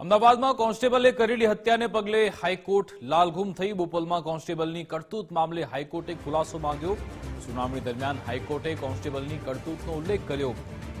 અમદાવાદમાં કોન્સ્ટેબલે કરેલી હત્યાને પગલે હાઈકોર્ટ લાલઘુમ થઈ. બોપલમાં કોન્સ્ટેબલની કરતૂત મામલે હાઈકોર્ટે ખુલાસો માંગ્યો. સુનાવણી દરમિયાન હાઈકોર્ટે કોન્સ્ટેબલની કરતૂતનો ઉલ્લેખ કર્યો.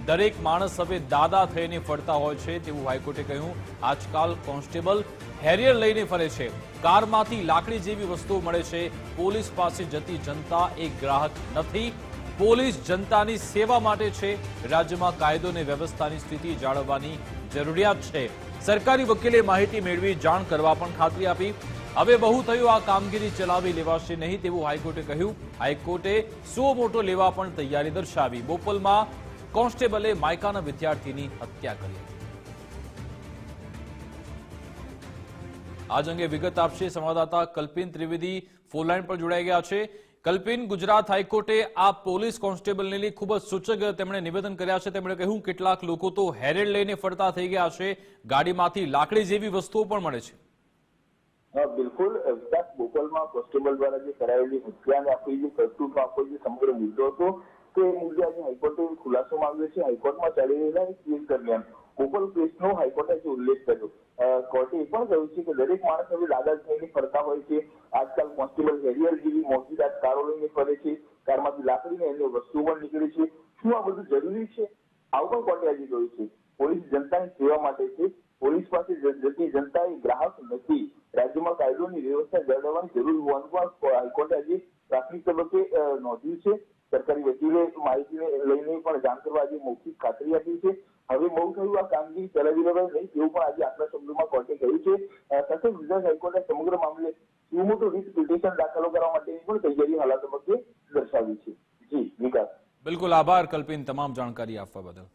દરેક માણસ હવે દાદા થઈને ફરતા હોય છે તેવું હાઈકોર્ટે કહ્યું. આજકાલ કોન્સ્ટેબલ હેરિયર લઈને ફરે છે. કારમાંથી લાકડી જેવી વસ્તુઓ મળે છે. પોલીસ પાસે જતી જનતા એક ગ્રાહક નથી. પોલીસ જનતાની સેવા માટે છે. રાજ્યમાં કાયદો અને વ્યવસ્થાની સ્થિતિ જાળવવાની જરૂરિયાત છે. સરકારી વકીલે માહિતી મેળવી, જાણ કરવા પણ ખાતરી આપી. હવે બહુ થયું, આ કામગીરી ચલાવી લેવાશે નહીં તેવું હાઈકોર્ટે કહ્યું. હાઈકોર્ટે સો મોટો લેવા પણ તૈયારી દર્શાવી. બોપલમાં કોન્સ્ટેબલે માયકાના વિદ્યાર્થીની હત્યા કરી. આજ અંગે વિગત આપશે સંવાદદાતા કલ્પિન ત્રિવેદી. ફોનલાઈન પર જોડાઈ ગયા છે. કલ્પિન ગુજરાત હાઈકોર્ટે આ પોલીસ કોન્સ્ટેબલને ખૂબ જ સૂચક તેમણે નિવેદન કર્યા છે. તેમણે કહ્યું, કેટલાક લોકો તો હેરેડ લઈને ફરતા થઈ ગયા છે. ગાડીમાંથી લાકડી જેવી વસ્તુઓ પણ મળે છે. બિલકુલ. વિકાસ કોન્સ્ટેબલ દ્વારા જે કરાયેલી હત્યાને આખી જે જે સમગ્ર મુદ્દો હતો, તે મુદ્દે આજે હાઈકોર્ટે ખુલાસો માંગ્યો છે. હાઈકોર્ટમાં ચાલી રહેલા કેસ દરમિયાન બોપલ કેસનો હાઈકોર્ટે ઉલ્લેખ કર્યો. કોર્ટે એ પણ કહ્યું છે કે દરેક માણસ હવે થઈને ફરતા હોય છે. આજકાલ કોન્સ્ટેબલ હેરિયર જેવી મોટી રાત કારો લઈને ફરે છે. કારમાંથી લાકડીને ને અન્ય વસ્તુઓ પણ નીકળે છે. શું આ બધું જરૂરી છે? આવું પણ કોર્ટે આજે કહ્યું છે. પોલીસ જનતાની સેવા માટે છે. પોલીસ પાસે જતી જનતા એ ગ્રાહક નથી. રાજ્યમાં કાયદોની વ્યવસ્થા જાળવવાની જરૂર હોવાનું પણ હાઈકોર્ટે આજે પ્રાથમિક તબક્કે નોંધ્યું છે. સરકારી વકીલે માહિતીને લઈને પણ જાણ કરવા આજે મૌખિક ખાતરી આપી છે. હવે બહુ થયું આ કામગીરી ચલાવી લેવાય નહીં, તેવું પણ આજે આપણા શબ્દોમાં કોર્ટે કહ્યું છે. સાથે ગુજરાત હાઈકોર્ટે સમગ્ર મામલે સુમોટો રીત પિટિશન દાખલો કરવા માટેની પણ તૈયારી હાલ તબક્કે દર્શાવી છે. જી વિકાસ બિલકુલ આભાર, કલ્પિન, તમામ જાણકારી આપવા બદલ.